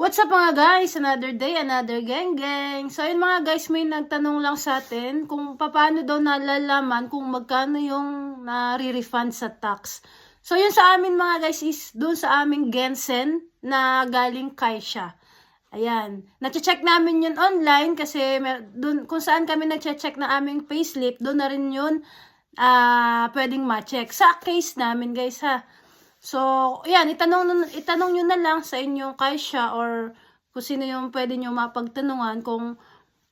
What's up mga guys? Another day, another gang gang. So yun mga guys, may nagtanong lang sa atin kung paano daw nalalaman kung magkano yung nare-refund sa tax. So yun sa amin mga guys is doon sa aming Gensen na galing Kaisha. Ayan. Nache-check namin yun online kasi dun, kung saan kami nache-check na aming payslip, doon na rin yun ah pwedeng ma-check. Sa case namin guys ha. So, yan, itanong, itanong nyo na lang sa inyong kaisya or kung sino yung pwede nyo mapagtanungan kung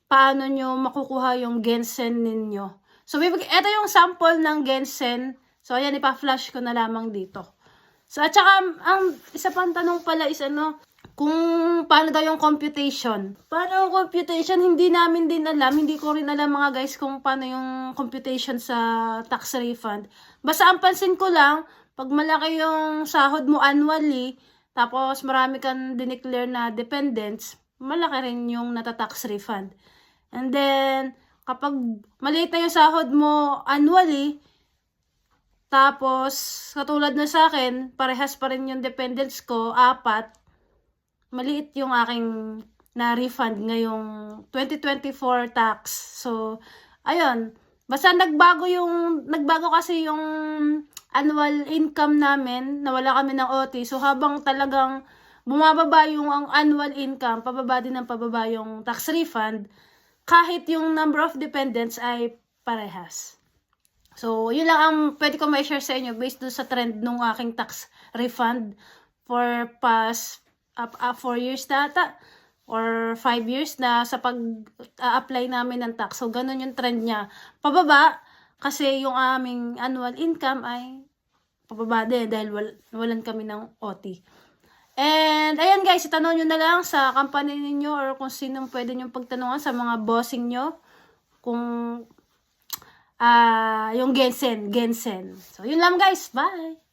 paano nyo makukuha yung Gensen ninyo. So, ito yung sample ng Gensen. So, ayan, ipa-flash ko na lamang dito. So, at saka, ang isa pang tanong pala is ano, kung paano daw yung computation. Paano yung computation, hindi namin din alam, hindi ko rin alam mga guys kung paano yung computation sa tax refund. Basta ang pansin ko lang, pag malaki yung sahod mo annually, tapos marami kang dineclare na dependents, malaki rin yung natatax refund. And then, kapag maliit na yung sahod mo annually, tapos, katulad na sa akin, parehas pa rin yung dependents ko, apat, maliit yung aking na-refund ngayong 2024 tax. So, ayun. Basta nagbago yung, nagbago kasi yung annual income namin, nawala kami ng OT. So, habang talagang bumababa yung ang annual income, pababa din ng pababa yung tax refund, kahit yung number of dependents ay parehas. So, yun lang ang pwede ko ma-share sa inyo based dun sa trend nung aking tax refund for past up, up 4 years data or 5 years na sa pag-apply namin ng tax. So, ganun yung trend niya. Pababa kasi yung aming annual income ay pababa din dahil wal, walan kami ng OT. And, ayan guys, itanong nyo na lang sa company ninyo or kung sino pwede nyo pagtanungan sa mga bossing nyo kung ah yung Gensen, Gensen. So, yun lang guys. Bye!